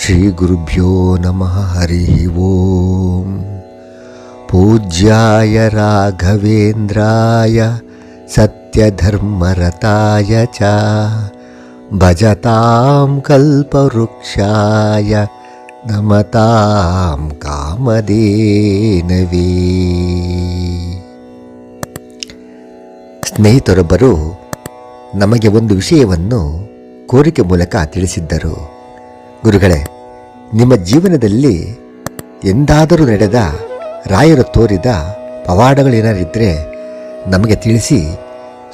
ಶ್ರೀ ಗುರುಭ್ಯೋ ನಮಃ ಹರಿ ಓಂ. ಪೂಜ್ಯಾಯ ರಾಘವೇಂದ್ರಾಯ ಸತ್ಯಧರ್ಮರತಾಯ ಚ. ಭಜತಾಂ ಕಲ್ಪವೃಕ್ಷಾಯ, ನಮತಾಂ ಕಾಮಧೇನವೇ. ಸ್ನೇಹಿತರೊಬ್ಬರು ನಮಗೆ ಒಂದು ವಿಷಯವನ್ನು ಕೋರಿಕೆ ಮೂಲಕ ತಿಳಿಸಿದ್ದರು. ಗುರುಗಳೇ, ನಿಮ್ಮ ಜೀವನದಲ್ಲಿ ಎಂದಾದರೂ ನಡೆದ, ರಾಯರು ತೋರಿದ ಪವಾಡಗಳೇನಾರಿದ್ದರೆ ನಮಗೆ ತಿಳಿಸಿ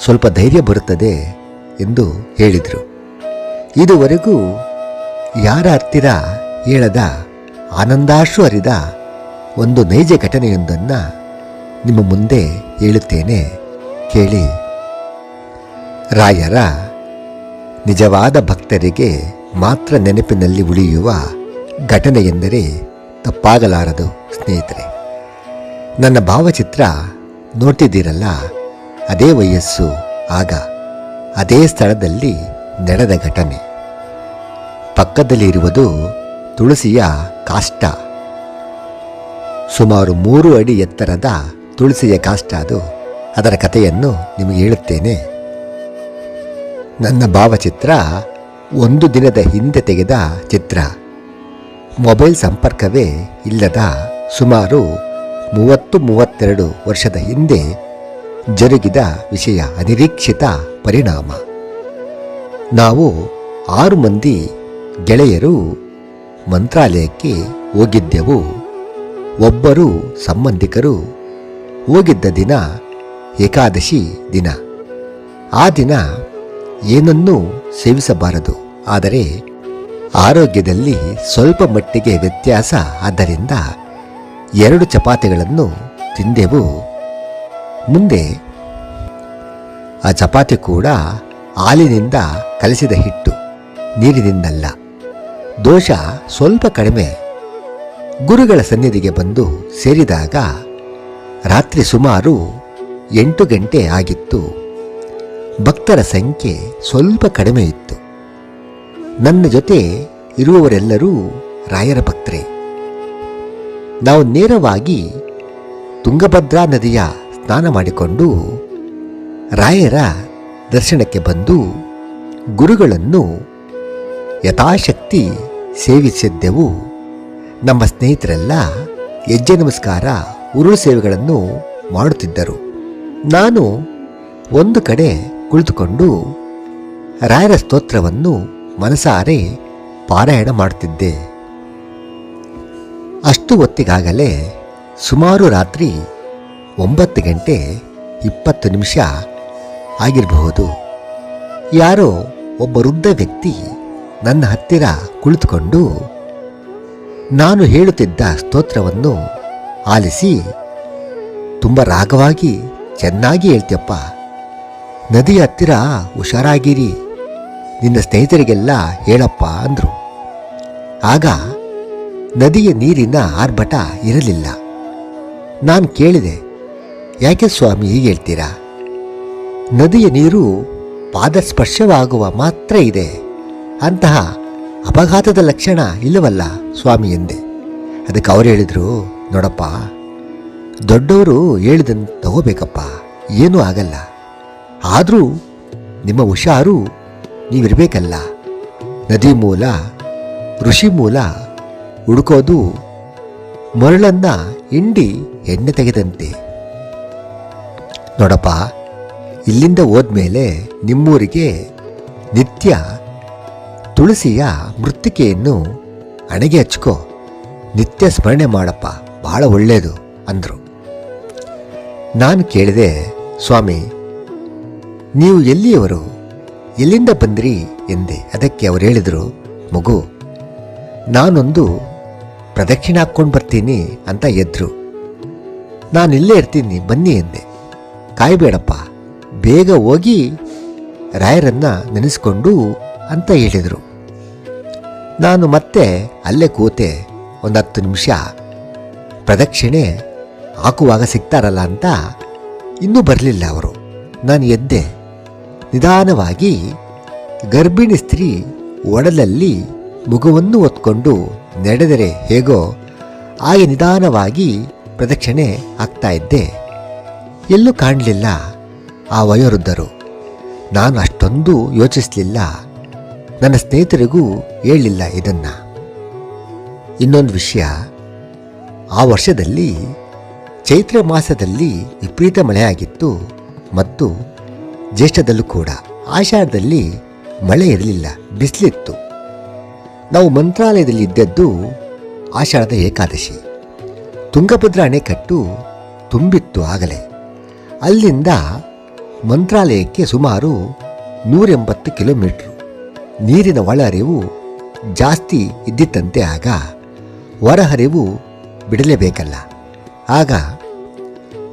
ಸ್ವಲ್ಪ ಧೈರ್ಯ ಬರುತ್ತದೆ ಎಂದು ಹೇಳಿದರು. ಇದುವರೆಗೂ ಯಾರ ಹತ್ತಿರ ಹೇಳದ ಆನಂದಾಶು ಅರಿದ ಒಂದು ನೈಜ ಘಟನೆಯೊಂದನ್ನು ನಿಮ್ಮ ಮುಂದೆ ಹೇಳುತ್ತೇನೆ ಕೇಳಿ. ರಾಯರ ನಿಜವಾದ ಭಕ್ತರಿಗೆ ಮಾತ್ರ ನೆನಪಿನಲ್ಲಿ ಉಳಿಯುವ ಘಟನೆ ಎಂದರೆ ತಪ್ಪಾಗಲಾರದು, ಸ್ನೇಹಿತರೆ. ನನ್ನ ಭಾವಚಿತ್ರ ನೋಡ್ತಿದ್ದೀರಲ್ಲ? ಅದೇ ವಯಸ್ಸು, ಆಗ. ಅದೇ ಸ್ಥಳದಲ್ಲಿ ನಡೆದ ಘಟನೆ. ಪಕ್ಕದಲ್ಲಿರುವುದು ತುಳಸಿಯ ಕಾಷ್ಟ. ಸುಮಾರು ಮೂರು ಅಡಿ ಎತ್ತರದ ತುಳಸಿಯ ಕಾಷ್ಟ ಅದು. ಅದರ ಕಥೆಯನ್ನು ನಿಮಗೆ ಹೇಳುತ್ತೇನೆ. ನನ್ನ ಭಾವಚಿತ್ರ ಒಂದು ದಿನದ ಹಿಂದೆ ತೆಗೆದ ಚಿತ್ರ. ಮೊಬೈಲ್ ಸಂಪರ್ಕವೇ ಇಲ್ಲದ ಸುಮಾರು ಮೂವತ್ತು ಮೂವತ್ತೆರಡು ವರ್ಷದ ಹಿಂದೆ ಜರುಗಿದ ವಿಷಯ ಅನಿರೀಕ್ಷಿತ ಪರಿಣಾಮ. ನಾವು ಆರು ಮಂದಿ ಗೆಳೆಯರು ಮಂತ್ರಾಲಯಕ್ಕೆ ಹೋಗಿದ್ದೆವು. ಒಬ್ಬರು ಸಂಬಂಧಿಕರು ಹೋಗಿದ್ದ ದಿನ ಏಕಾದಶಿ ದಿನ. ಆ ದಿನ ಏನನ್ನೂ ಸೇವಿಸಬಾರದು. ಆದರೆ ಆರೋಗ್ಯದಲ್ಲಿ ಸ್ವಲ್ಪ ಮಟ್ಟಿಗೆ ವ್ಯತ್ಯಾಸ ಆದ್ದರಿಂದ ಎರಡು ಚಪಾತಿಗಳನ್ನು ತಿಂದೆವು. ಮುಂದೆ ಆ ಚಪಾತಿ ಕೂಡ ಹಾಲಿನಿಂದ ಕಲಸಿದ ಹಿಟ್ಟು, ನೀರಿನಿಂದಲ್ಲ. ದೋಷ ಸ್ವಲ್ಪ ಕಡಿಮೆ. ಗುರುಗಳ ಸನ್ನಿಧಿಗೆ ಬಂದು ಸೇರಿದಾಗ ರಾತ್ರಿ ಸುಮಾರು ಎಂಟು ಗಂಟೆ ಆಗಿತ್ತು. ಭಕ್ತರ ಸಂಖ್ಯೆ ಸ್ವಲ್ಪ ಕಡಿಮೆ ಇತ್ತು. ನನ್ನ ಜೊತೆ ಇರುವವರೆಲ್ಲರೂ ರಾಯರ ಭಕ್ತರೇ, ನಾವು ನೇರವಾಗಿ ತುಂಗಭದ್ರಾ ನದಿಯ ಸ್ನಾನ ಮಾಡಿಕೊಂಡು ರಾಯರ ದರ್ಶನಕ್ಕೆ ಬಂದು ಗುರುಗಳನ್ನು ಯಥಾಶಕ್ತಿ ಸೇವಿಸಿದ್ದೆವು. ನಮ್ಮ ಸ್ನೇಹಿತರೆಲ್ಲ ಹೆಜ್ಜೆ ನಮಸ್ಕಾರ, ಉರುಳು ಸೇವೆಗಳನ್ನು ಮಾಡುತ್ತಿದ್ದರು. ನಾನು ಒಂದು ಕಡೆ ಕುಳಿತುಕೊಂಡು ರಾಯರ ಸ್ತೋತ್ರವನ್ನು ಮನಸಾರೆ ಪಾರಾಯಣ ಮಾಡುತ್ತಿದ್ದೆ. ಅಷ್ಟು ಹೊತ್ತಿಗಾಗಲೇ ಸುಮಾರು ರಾತ್ರಿ ಒಂಬತ್ತು ಗಂಟೆ ಇಪ್ಪತ್ತು ನಿಮಿಷ ಆಗಿರಬಹುದು. ಯಾರೋ ಒಬ್ಬ ವೃದ್ಧ ವ್ಯಕ್ತಿ ನನ್ನ ಹತ್ತಿರ ಕುಳಿತುಕೊಂಡು ನಾನು ಹೇಳುತ್ತಿದ್ದ ಸ್ತೋತ್ರವನ್ನು ಆಲಿಸಿ, ತುಂಬ ರಾಗವಾಗಿ ಚೆನ್ನಾಗಿ ಹೇಳ್ತೀಯಪ್ಪ. ನದಿಯ ಹತ್ತಿರ ಹುಷಾರಾಗಿರಿ. ನಿನ್ನ ಸ್ನೇಹಿತರಿಗೆಲ್ಲ ಹೇಳಪ್ಪ ಅಂದರು. ಆಗ ನದಿಯ ನೀರಿನ ಆರ್ಭಟ ಇರಲಿಲ್ಲ. ನಾನು ಕೇಳಿದೆ, ಯಾಕೆ ಸ್ವಾಮಿ ಹೀಗೆ ಹೇಳ್ತೀರಾ? ನದಿಯ ನೀರು ಪಾದಸ್ಪರ್ಶವಾಗುವ ಮಾತ್ರ ಇದೆ. ಅಂತಹ ಅಪಘಾತದ ಲಕ್ಷಣ ಇಲ್ಲವಲ್ಲ ಸ್ವಾಮಿ ಎಂದೆ. ಅದಕ್ಕೆ ಅವ್ರು ಹೇಳಿದರು, ನೋಡಪ್ಪ, ದೊಡ್ಡವರು ಹೇಳಿದಂತ ತಗೋಬೇಕಪ್ಪ, ಏನೂ ಆಗಲ್ಲ. ಆದರೂ ನಿಮ್ಮ ಹುಷಾರು ನೀವಿರಬೇಕಲ್ಲ ನದಿ ಮೂಲ, ಋಷಿ ಮೂಲ, ಹುಡುಕೋದು ಮರಳನ್ನ ಹಿಂಡಿ ಎಣ್ಣೆ ತೆಗೆದಂತೆ. ನೋಡಪ್ಪ, ಇಲ್ಲಿಂದ ಹೋದ್ಮೇಲೆ ನಿಮ್ಮೂರಿಗೆ ನಿತ್ಯ ತುಳಸಿಯ ಮೃತ್ತಿಕೆಯನ್ನು ಹಣೆಗೆ ಹಚ್ಕೋ. ನಿತ್ಯ ಸ್ಮರಣೆ ಮಾಡಪ್ಪ, ಭಾಳ ಒಳ್ಳೆಯದು ಅಂದರು. ನಾನು ಕೇಳಿದೆ, ಸ್ವಾಮಿ, ನೀವು ಎಲ್ಲಿಯವರು? ಎಲ್ಲಿಂದ ಬಂದ್ರಿ ಎಂದೆ. ಅದಕ್ಕೆ ಅವರು ಹೇಳಿದರು, ಮಗು, ನಾನೊಂದು ಪ್ರದಕ್ಷಿಣೆ ಹಾಕ್ಕೊಂಡು ಬರ್ತೀನಿ ಅಂತ ಎದ್ರು. ನಾನು ಇಲ್ಲೇ ಇರ್ತೀನಿ, ಬನ್ನಿ ಎಂದೆ. ಕಾಯಬೇಡಪ್ಪ, ಬೇಗ ಹೋಗಿ ರಾಯರನ್ನ ನೆನೆಸ್ಕೊಂಡು ಅಂತ ಹೇಳಿದರು. ನಾನು ಮತ್ತೆ ಅಲ್ಲೇ ಕೂತೆ ಒಂದು ಹತ್ತು ನಿಮಿಷ, ಪ್ರದಕ್ಷಿಣೆ ಹಾಕುವಾಗ ಸಿಗ್ತಾರಲ್ಲ ಅಂತ ಇನ್ನೂ ಬರಲಿಲ್ಲ ಅವರು. ನಾನು ಎದ್ದೆ. ನಿಧಾನವಾಗಿ ಗರ್ಭಿಣಿ ಸ್ತ್ರೀ ಒಡಲಲ್ಲಿ ಮುಖವನ್ನು ಹೊತ್ಕೊಂಡು ನಡೆದರೆ ಹೇಗೋ ಹಾಗೆ ನಿಧಾನವಾಗಿ ಪ್ರದಕ್ಷಿಣೆ ಆಗ್ತಾ ಇದ್ದೆ. ಎಲ್ಲೂ ಕಾಣಲಿಲ್ಲ ಆ ವಯೋವೃದ್ಧರು. ನಾನು ಅಷ್ಟೊಂದು ಯೋಚಿಸಲಿಲ್ಲ. ನನ್ನ ಸ್ನೇಹಿತರಿಗೂ ಹೇಳಲಿಲ್ಲ ಇದನ್ನು. ಇನ್ನೊಂದು ವಿಷಯ. ಆ ವರ್ಷದಲ್ಲಿ ಚೈತ್ರ ಮಾಸದಲ್ಲಿ ವಿಪರೀತ ಮಳೆಯಾಗಿತ್ತು ಮತ್ತು ಜ್ಯೇಷ್ಠದಲ್ಲೂ ಕೂಡ. ಆಷಾಢದಲ್ಲಿ ಮಳೆ ಇರಲಿಲ್ಲ, ಬಿಸಿಲಿತ್ತು. ನಾವು ಮಂತ್ರಾಲಯದಲ್ಲಿ ಇದ್ದದ್ದು ಆಷಾಢದ ಏಕಾದಶಿ. ತುಂಗಭದ್ರಾ ಅಣೆಕಟ್ಟು ತುಂಬಿತ್ತು ಆಗಲೇ. ಅಲ್ಲಿಂದ ಮಂತ್ರಾಲಯಕ್ಕೆ ಸುಮಾರು ನೂರೆಂಬತ್ತು ಕಿಲೋಮೀಟ್ರು. ನೀರಿನ ಒಳಹರಿವು ಜಾಸ್ತಿ ಇದ್ದಿತ್ತಂತೆ ಆಗ ಹೊರಹರಿವು ಬಿಡಲೇಬೇಕಲ್ಲ. ಆಗ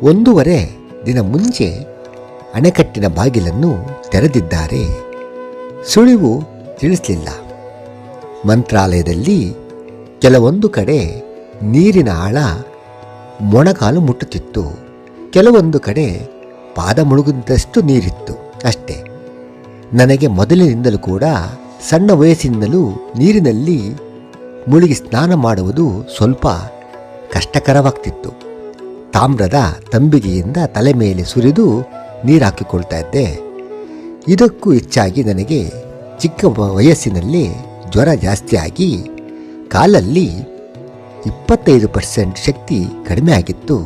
ಒಂದೂವರೆ ದಿನ ಮುಂಚೆ ಅಣೆಕಟ್ಟಿನ ಬಾಗಿಲನ್ನು ತೆರೆದಿದ್ದಾರೆ. ಸುಳಿವು ತಿಳಿಸಲಿಲ್ಲ. ಮಂತ್ರಾಲಯದಲ್ಲಿ ಕೆಲವೊಂದು ಕಡೆ ನೀರಿನ ಆಳ ಮೊಣಕಾಲು ಮುಟ್ಟುತ್ತಿತ್ತು. ಕೆಲವೊಂದು ಕಡೆ ಪಾದ ಮುಳುಗಿದಷ್ಟು ನೀರಿತ್ತು ಅಷ್ಟೇ. ನನಗೆ ಮೊದಲಿನಿಂದಲೂ ಕೂಡ ಸಣ್ಣ ವಯಸ್ಸಿನಿಂದಲೂ ನೀರಿನಲ್ಲಿ ಮುಳುಗಿ ಸ್ನಾನ ಮಾಡುವುದು ಸ್ವಲ್ಪ ಕಷ್ಟಕರವಾಗ್ತಿತ್ತು. ತಾಮ್ರದ ತಂಬಿಗೆಯಿಂದ ತಲೆ ಮೇಲೆ ಸುರಿದು ನೀರು ಹಾಕಿಕೊಳ್ತಾ ಇದ್ದೆ ಇದಕ್ಕೂ ಹೆಚ್ಚಾಗಿ ನನಗೆ ಚಿಕ್ಕ ವಯಸ್ಸಿನಲ್ಲಿ ಜ್ವರ ಜಾಸ್ತಿಯಾಗಿ ಕಾಲಲ್ಲಿ ಇಪ್ಪತ್ತೈದು ಪರ್ಸೆಂಟ್ ಶಕ್ತಿ ಕಡಿಮೆ ಆಗಿತ್ತು.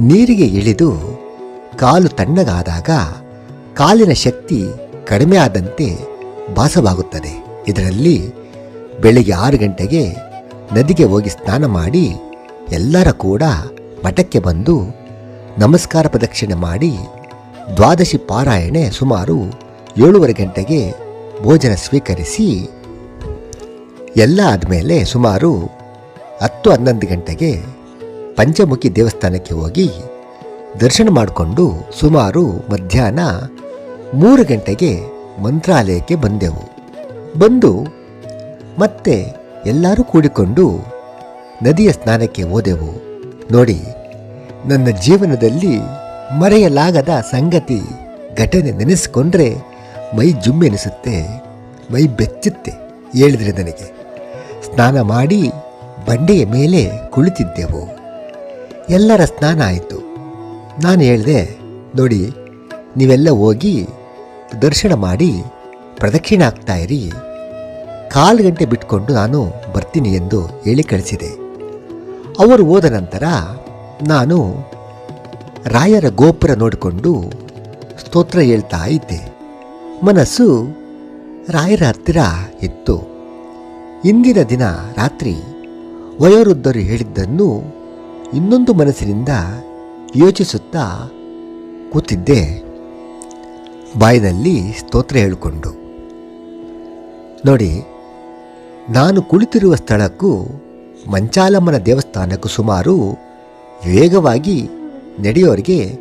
ನೀರಿಗೆ ಇಳಿದು ಕಾಲು ತಣ್ಣಗಾದಾಗ ಕಾಲಿನ ಶಕ್ತಿ ಕಡಿಮೆ ಆದಂತೆ ಭಾಸವಾಗುತ್ತದೆ. ಇದರಲ್ಲಿ ಬೆಳಿಗ್ಗೆ ಆರು ಗಂಟೆಗೆ ನದಿಗೆ ಹೋಗಿ ಸ್ನಾನ ಮಾಡಿ ಎಲ್ಲರ ಕೂಡ ಮಠಕ್ಕೆ ಬಂದು ನಮಸ್ಕಾರ ಪ್ರದಕ್ಷಿಣೆ ಮಾಡಿ ದ್ವಾದಶಿ ಪಾರಾಯಣೆ ಸುಮಾರು ಏಳುವರೆ ಗಂಟೆಗೆ ಭೋಜನ ಸ್ವೀಕರಿಸಿ ಎಲ್ಲ ಆದಮೇಲೆ ಸುಮಾರು ಹತ್ತು ಹನ್ನೊಂದು ಗಂಟೆಗೆ ಪಂಚಮುಖಿ ದೇವಸ್ಥಾನಕ್ಕೆ ಹೋಗಿ ದರ್ಶನ ಮಾಡಿಕೊಂಡು ಸುಮಾರು ಮಧ್ಯಾಹ್ನ ಮೂರು ಗಂಟೆಗೆ ಮಂತ್ರಾಲಯಕ್ಕೆ ಬಂದೆವು. ಬಂದು ಮತ್ತೆ ಎಲ್ಲರೂ ಕೂಡಿಕೊಂಡು ನದಿಯ ಸ್ನಾನಕ್ಕೆ ಹೋದೆವು. ನೋಡಿ, ನನ್ನ ಜೀವನದಲ್ಲಿ ಮರೆಯಲಾಗದ ಸಂಗತಿ ಘಟನೆ ನೆನೆಸಿಕೊಂಡ್ರೆ ಮೈ ಜುಮ್ಮೆನಿಸುತ್ತೆ ಮೈ ಬೆಚ್ಚುತ್ತೆ ಹೇಳಿದ್ರೆ ನನಗೆ. ಸ್ನಾನ ಮಾಡಿ ಬಂಡೆಯ ಮೇಲೆ ಕುಳಿತಿದ್ದೆವು. ಎಲ್ಲರ ಸ್ನಾನ ಆಯಿತು. ನಾನು ಹೇಳಿದೆ, ನೋಡಿ, ನೀವೆಲ್ಲ ಹೋಗಿ ದರ್ಶನ ಮಾಡಿ ಪ್ರದಕ್ಷಿಣೆ ಆಗ್ತಾ ಇರಿ. ಕಾಲು ಗಂಟೆ ಬಿಟ್ಕೊಂಡು ನಾನು ಬರ್ತೀನಿ ಎಂದು ಹೇಳಿ ಕಳಿಸಿದೆ. ಅವರು ಹೋದ ನಂತರ ನಾನು ರಾಯರ ಗೋಪುರ ನೋಡಿಕೊಂಡು ಸ್ತೋತ್ರ ಹೇಳ್ತಾ ಇದ್ದೆ. ಮನಸ್ಸು ರಾಯರ ಹತ್ತಿರ ಇತ್ತು. ಇಂದಿನ ದಿನ ರಾತ್ರಿ ವಯೋವೃದ್ಧರು ಹೇಳಿದ್ದನ್ನು ಇನ್ನೊಂದು ಮನಸ್ಸಿನಿಂದ ಯೋಚಿಸುತ್ತಾ ಕೂತಿದ್ದೆ. ಬಾಯಿನಲ್ಲಿ ಸ್ತೋತ್ರ ಹೇಳಿಕೊಂಡು, ನೋಡಿ, ನಾನು ಕುಳಿತಿರುವ ಸ್ಥಳಕ್ಕೂ ಮಂಚಾಲಮ್ಮನ ದೇವಸ್ಥಾನಕ್ಕೂ ಸುಮಾರು ವೇಗವಾಗಿ ನಡೆಯೋರಿಗೆ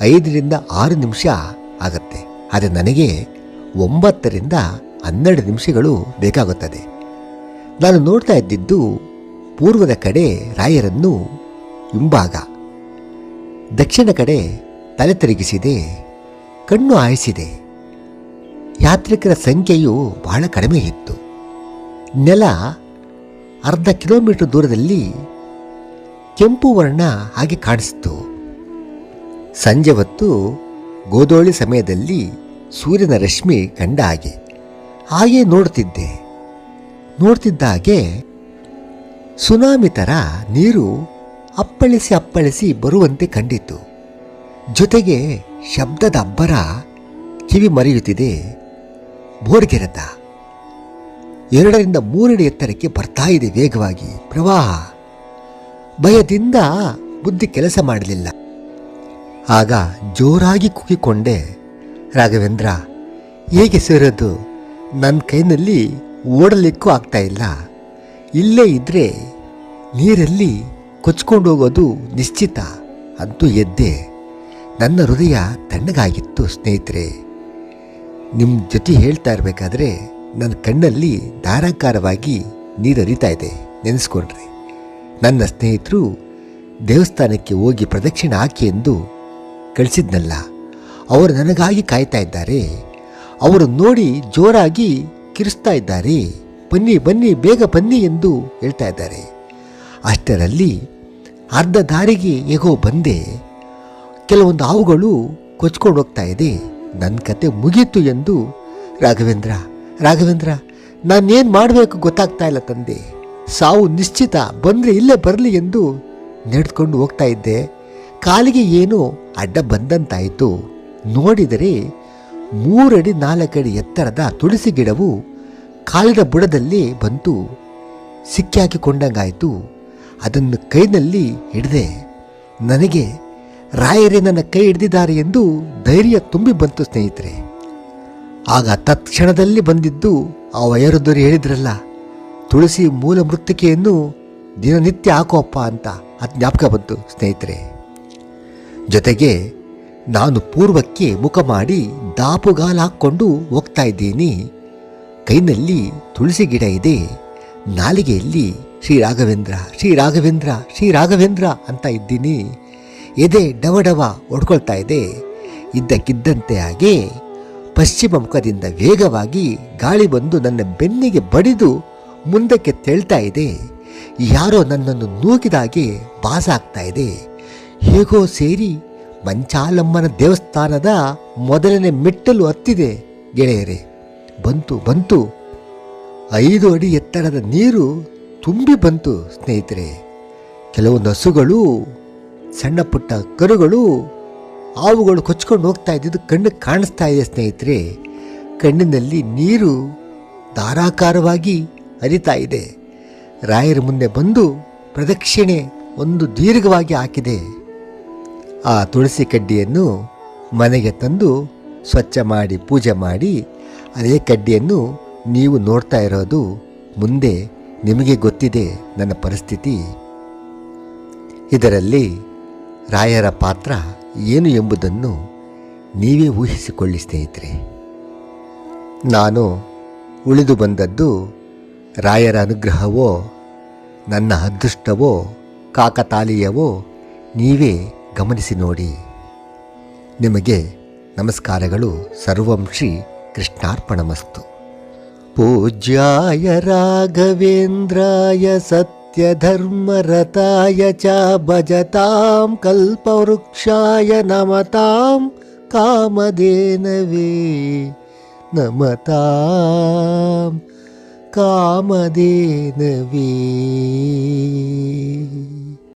ಐದರಿಂದ ಆರು ನಿಮಿಷ ಆಗುತ್ತೆ. ಆದರೆ ನನಗೆ ಒಂಬತ್ತರಿಂದ ಹನ್ನೆರಡು ನಿಮಿಷಗಳು ಬೇಕಾಗುತ್ತದೆ. ನಾನು ನೋಡ್ತಾ ಇದ್ದಿದ್ದು ಪೂರ್ವದ ಕಡೆ ರಾಯರನ್ನು ಹಿಂಭಾಗ, ದಕ್ಷಿಣ ಕಡೆ ತಲೆ ತಿರುಗಿಸಿದೆ, ಕಣ್ಣು ಆಯಿಸಿದೆ ಯಾತ್ರಿಕರ ಸಂಖ್ಯೆಯು ಬಹಳ ಕಡಿಮೆ ಇತ್ತು. ನೆಲ ಅರ್ಧ ಕಿಲೋಮೀಟರ್ ದೂರದಲ್ಲಿ ಕೆಂಪು ವರ್ಣ ಹಾಗೆ ಕಾಣಿಸ್ತು. ಸಂಜೆ ಹೊತ್ತು ಗೋಧೋಳಿ ಸಮಯದಲ್ಲಿ ಸೂರ್ಯನ ರಶ್ಮಿ ಕಂಡ ಹಾಗೆ. ಹಾಗೆ ನೋಡ್ತಿದ್ದೆ. ನೋಡ್ತಿದ್ದ ಹಾಗೆ ಸುನಾಮಿ ಥರ ನೀರು ಅಪ್ಪಳಿಸಿ ಅಪ್ಪಳಿಸಿ ಬರುವಂತೆ ಕಂಡಿತು ಜೊತೆಗೆ ಶಬ್ದದ ಅಬ್ಬರ ಕಿವಿ ಮರೆಯುತ್ತಿದೆ. ಬೋರ್ಗೆರೆತ ಎರಡರಿಂದ ಮೂರಡಿ ಎತ್ತರಕ್ಕೆ ಬರ್ತಾ ಇದೆ ವೇಗವಾಗಿ. ಪ್ರವಾಹ. ಭಯದಿಂದ ಬುದ್ಧಿ ಕೆಲಸ ಮಾಡಲಿಲ್ಲ. ಆಗ ಜೋರಾಗಿ ಕುಗಿಕೊಂಡೆ ರಾಘವೇಂದ್ರ, ಹೇಗೆ ಸೇರೋದು? ನನ್ನ ಕೈನಲ್ಲಿ ಓಡಲಿಕ್ಕೂ ಆಗ್ತಾ ಇಲ್ಲ. ಇಲ್ಲೇ ಇದ್ರೆ ನೀರಲ್ಲಿ ಕೊಚ್ಕೊಂಡು ಹೋಗೋದು ನಿಶ್ಚಿತ ಅಂತೂ ಎದ್ದೆ. ನನ್ನ ಹೃದಯ ತಣ್ಣಗಾಗಿತ್ತು ಸ್ನೇಹಿತರೆ. ನಿಮ್ಮ ಜೊತೆ ಹೇಳ್ತಾ ಇರಬೇಕಾದ್ರೆ ನನ್ನ ಕಣ್ಣಲ್ಲಿ ಧಾರಾಕಾರವಾಗಿ ನೀರು ಹರಿತಾ ಇದೆ, ನೆನೆಸ್ಕೊಂಡ್ರೆ. ನನ್ನ ಸ್ನೇಹಿತರು ದೇವಸ್ಥಾನಕ್ಕೆ ಹೋಗಿ ಪ್ರದಕ್ಷಿಣೆ ಹಾಕಿ ಎಂದು ಕಳಿಸಿದ್ನಲ್ಲ, ಅವರು ನನಗಾಗಿ ಕಾಯ್ತಾ ಇದ್ದಾರೆ. ಅವರು ನೋಡಿ ಜೋರಾಗಿ ಕಿರಿಸ್ತಾ ಇದ್ದಾರೆ. ಬನ್ನಿ ಬನ್ನಿ, ಬೇಗ ಬನ್ನಿ ಎಂದು ಹೇಳ್ತಾ ಇದ್ದಾರೆ. ಅಷ್ಟರಲ್ಲಿ ಅರ್ಧ ದಾರಿಗೆ ಹೇಗೋ ಬಂದೆ. ಕೆಲವೊಂದು ಹಾವುಗಳು ಕೊಚ್ಕೊಂಡು ಹೋಗ್ತಾ ಇದೆ. ನನ್ನ ಕತೆ ಮುಗೀತು ಎಂದು ರಾಘವೇಂದ್ರ ರಾಘವೇಂದ್ರ, ನಾನೇನು ಮಾಡಬೇಕು ಗೊತ್ತಾಗ್ತಾ ಇಲ್ಲ ತಂದೆ. ಸಾವು ನಿಶ್ಚಿತ ಬಂದರೆ ಇಲ್ಲೇ ಬರಲಿ ಎಂದು ನಡೆದುಕೊಂಡು ಹೋಗ್ತಾ ಇದ್ದೆ. ಕಾಲಿಗೆ ಏನೋ ಅಡ್ಡ ಬಂದಂತಾಯಿತು. ನೋಡಿದರೆ ಮೂರಡಿ ನಾಲ್ಕಡಿ ಎತ್ತರದ ತುಳಸಿ ಗಿಡವು ಕಾಲಿನ ಬುಡದಲ್ಲಿ ಬಂತು. ಸಿಕ್ಕಿ ಹಾಕಿಕೊಂಡಂಗಾಯಿತು ಅದನ್ನು ಕೈನಲ್ಲಿ ಹಿಡಿದೆ. ನನಗೆ, ರಾಯರೇ, ನನ್ನ ಕೈ ಹಿಡಿದಿದ್ದಾರೆ ಎಂದು ಧೈರ್ಯ ತುಂಬಿ ಬಂತು ಸ್ನೇಹಿತರೆ. ಆಗ ತತ್ಕ್ಷಣದಲ್ಲಿ ಬಂದಿದ್ದು ಆ ವಯರುದ್ಧರು ಹೇಳಿದ್ರಲ್ಲ, ತುಳಸಿ ಮೂಲ ಮೃತ್ತಿಕೆಯನ್ನು ದಿನನಿತ್ಯ ಹಾಕೋಪ್ಪ ಅಂತ ಅದು ಜ್ಞಾಪಕ ಬಂತು ಸ್ನೇಹಿತರೆ. ಜೊತೆಗೆ ನಾನು ಪೂರ್ವಕ್ಕೆ ಮುಖ ಮಾಡಿ ದಾಪುಗಾಲು ಹಾಕ್ಕೊಂಡು ಹೋಗ್ತಾ ಇದ್ದೀನಿ. ಕೈನಲ್ಲಿ ತುಳಸಿ ಗಿಡ ಇದೆ. ನಾಲಿಗೆಯಲ್ಲಿ ಶ್ರೀ ರಾಘವೇಂದ್ರ ಶ್ರೀ ರಾಘವೇಂದ್ರ ಶ್ರೀ ರಾಘವೇಂದ್ರ ಅಂತ ಇದ್ದೀನಿ. ಎದೆ ಡವ ಡವ ಹೊಡ್ಕೊಳ್ತಾ ಇದೆ. ಇದ್ದಕ್ಕಿದ್ದಂತೆ ಹಾಗೆ ಪಶ್ಚಿಮ ಮುಖದಿಂದ ವೇಗವಾಗಿ ಗಾಳಿ ಬಂದು ನನ್ನ ಬೆನ್ನಿಗೆ ಬಡಿದು ಮುಂದಕ್ಕೆ ತೆಳ್ತಾ ಇದೆ. ಯಾರೋ ನನ್ನನ್ನು ನೂಕಿದಾಗೆ ಭಾಸ ಆಗ್ತಾ ಇದೆ. ಹೇಗೋ ಸೇರಿ ಮಂಚಾಲಮ್ಮನ ದೇವಸ್ಥಾನದ ಮೊದಲನೇ ಮೆಟ್ಟಲು ಹತ್ತಿದೆ ಗೆಳೆಯರೇ. ಬಂತು ಬಂತು. ಐದು ಅಡಿ ಎತ್ತರದ ನೀರು ತುಂಬಿ ಬಂತು ಸ್ನೇಹಿತರೆ. ಕೆಲವೊಂದು ಹಸುಗಳು ಸಣ್ಣ ಪುಟ್ಟ ಕರುಗಳು, ಹಾವುಗಳು ಕೊಚ್ಕೊಂಡು ಹೋಗ್ತಾ ಇದ್ದಿದ್ದು ಕಣ್ಣು ಕಾಣಿಸ್ತಾ ಇದೆ ಸ್ನೇಹಿತರೆ. ಕಣ್ಣಿನಲ್ಲಿ ನೀರು ಧಾರಾಕಾರವಾಗಿ ಹರಿತಾ ಇದೆ. ರಾಯರ ಮುಂದೆ ಬಂದು ಪ್ರದಕ್ಷಿಣೆ ಒಂದು ದೀರ್ಘವಾಗಿ ಹಾಕಿದೆ. ಆ ತುಳಸಿ ಕಡ್ಡಿಯನ್ನು ಮನೆಗೆ ತಂದು ಸ್ವಚ್ಛ ಮಾಡಿ, ಪೂಜೆ ಮಾಡಿ, ಅದೇ ಕಡ್ಡಿಯನ್ನು ನೀವು ನೋಡ್ತಾ ಇರೋದು ಮುಂದೆ ನಿಮಗೆ ಗೊತ್ತಿದೆ ನನ್ನ ಪರಿಸ್ಥಿತಿ. ಇದರಲ್ಲಿ ರಾಯರ ಪಾತ್ರ ಏನು ಎಂಬುದನ್ನು ನೀವೇ ಊಹಿಸಿಕೊಳ್ಳಿ ಸ್ನೇಹಿತರೆ. ನಾನು ಉಳಿದು ಬಂದದ್ದು ರಾಯರ ಅನುಗ್ರಹವೋ, ನನ್ನ ಅದೃಷ್ಟವೋ ಕಾಕತಾಲೀಯವೋ ನೀವೇ ಗಮನಿಸಿ ನೋಡಿ. ನಿಮಗೆ ನಮಸ್ಕಾರಗಳು. ಸರ್ವಂ ಶ್ರೀ ಕೃಷ್ಣಾರ್ಪಣಮಸ್ತು. ಪೂಜ್ಯಾಯ ರಾಘವೇಂದ್ರಾಯ ಸತ್ಯಧರ್ಮರತಾಯ ಚ ಭಜತಾಂ ಕಲ್ಪವೃಕ್ಷಾಯ ನಮತಾಂ ಕಾಮಧೇನವೇ ನಮತಾಂ ಕಾಮಧೇನವೇ.